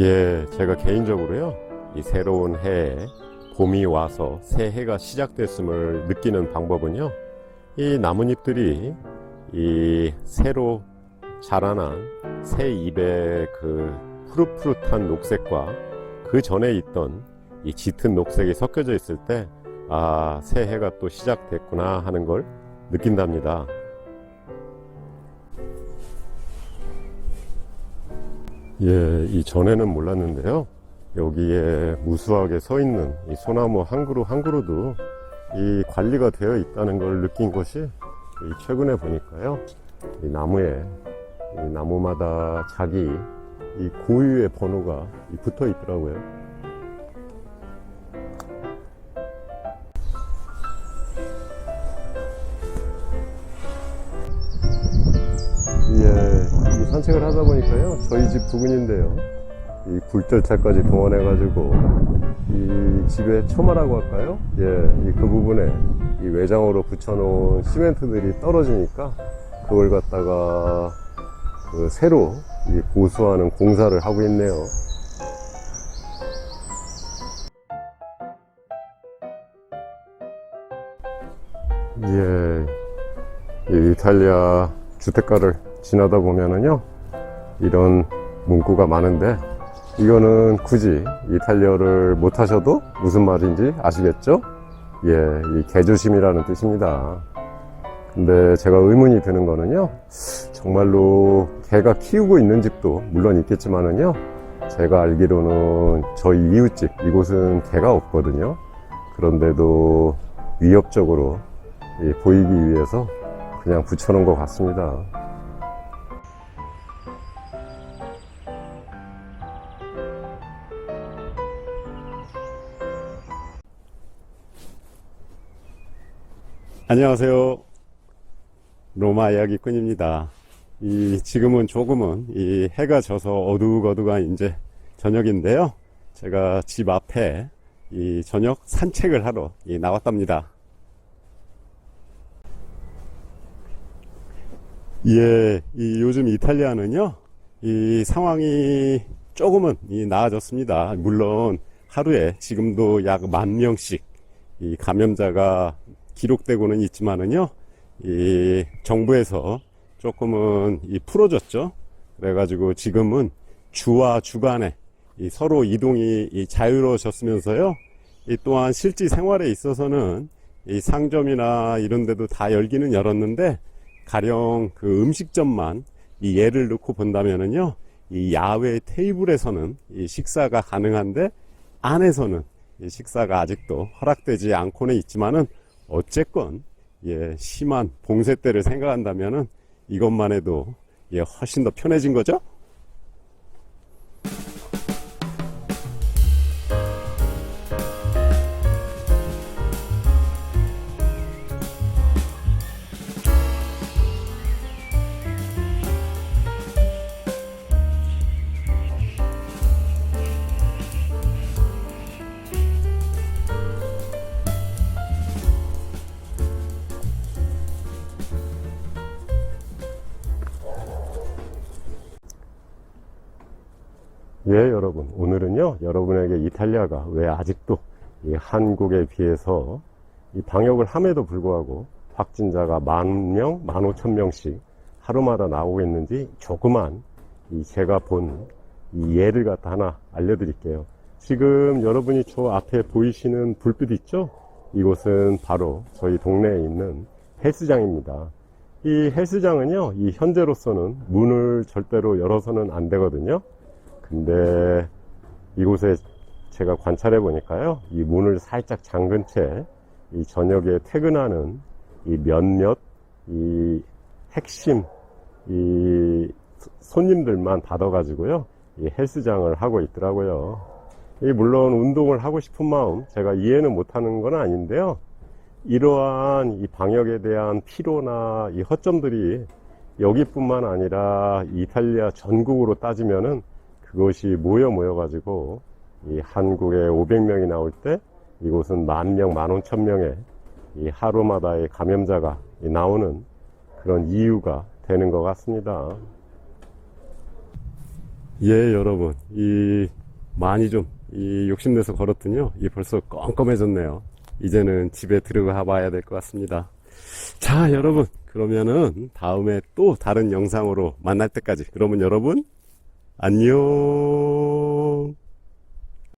예, 제가 개인적으로요, 이 새로운 해에 봄이 와서 새해가 시작됐음을 느끼는 방법은요, 이 나뭇잎들이 이 새로 자라난 새 잎의 그 푸릇푸릇한 녹색과 그 전에 있던 이 짙은 녹색이 섞여져 있을 때, 아, 새해가 또 시작됐구나 하는 걸 느낀답니다. 예, 이 전에는 몰랐는데요. 여기에 무수하게 서 있는 이 소나무 한 그루 한 그루도 이 관리가 되어 있다는 걸 느낀 것이 이 최근에 보니까요. 이 나무에 이 나무마다 자기 이 고유의 번호가 이 붙어 있더라고요. 산책을 하다 보니까요, 저희 집 부근인데요. 이 굴절차까지 동원해 가지고, 이 집의 처마라고 할까요? 예, 이 그 부분에 이 외장으로 붙여 놓은 시멘트들이 떨어지니까, 그걸 갖다가 그 새로 이 보수하는 공사를 하고 있네요. 예, 이 이탈리아 주택가를 지나다 보면은요, 이런 문구가 많은데, 이거는 굳이 이탈리아를 못하셔도 무슨 말인지 아시겠죠? 예, 이 개조심이라는 뜻입니다. 근데 제가 의문이 드는 거는요, 정말로 개가 키우고 있는 집도 물론 있겠지만은요, 제가 알기로는 저희 이웃집, 이곳은 개가 없거든요. 그런데도 위협적으로 이 보이기 위해서 그냥 붙여놓은 것 같습니다. 안녕하세요. 로마 이야기꾼입니다. 이 지금은 조금은 이 해가 져서 어둑어둑한 이제 저녁인데요. 제가 집 앞에 이 저녁 산책을 하러 이 나왔답니다. 예, 이 요즘 이탈리아는요, 이 상황이 조금은 이 나아졌습니다. 물론 하루에 지금도 약 만 명씩 이 감염자가 기록되고는 있지만은요, 이 정부에서 조금은 이 풀어줬죠. 그래가지고 지금은 주와 주간에 이 서로 이동이 이 자유로워졌으면서요, 이 또한 실제 생활에 있어서는 이 상점이나 이런 데도 다 열기는 열었는데, 가령 그 음식점만 이 예를 놓고 본다면은요, 이 야외 테이블에서는 이 식사가 가능한데 안에서는 이 식사가 아직도 허락되지 않고는 있지만은 어쨌건 예, 심한 봉쇄 때를 생각한다면은 이것만 해도 예, 훨씬 더 편해진 거죠? 예, 여러분. 오늘은요, 여러분에게 이탈리아가 왜 아직도 이 한국에 비해서 이 방역을 함에도 불구하고 확진자가 만 명, 만 오천 명씩 하루마다 나오고 있는지 조그만 이 제가 본 이 예를 갖다 하나 알려드릴게요. 지금 여러분이 저 앞에 보이시는 불빛 있죠? 이곳은 바로 저희 동네에 있는 헬스장입니다. 이 헬스장은요, 이 현재로서는 문을 절대로 열어서는 안 되거든요. 근데 이곳에 제가 관찰해 보니까요, 이 문을 살짝 잠근 채 이 저녁에 퇴근하는 이 몇몇 이 핵심 이 손님들만 받아가지고요, 이 헬스장을 하고 있더라고요. 이 물론 운동을 하고 싶은 마음 제가 이해는 못하는 건 아닌데요. 이러한 이 방역에 대한 피로나 이 허점들이 여기뿐만 아니라 이탈리아 전국으로 따지면은 그것이 모여 모여 가지고 이 한국에 500명이 나올 때 이곳은 만 명, 만 오천 명의 이 하루마다의 감염자가 이 나오는 그런 이유가 되는 것 같습니다. 예, 여러분. 이, 많이 좀, 이 욕심내서 걸었더니요. 이 벌써 껌껌해졌네요. 이제는 집에 들어가 봐야 될 것 같습니다. 자, 여러분. 그러면은 다음에 또 다른 영상으로 만날 때까지. 그러면 여러분, 안녕.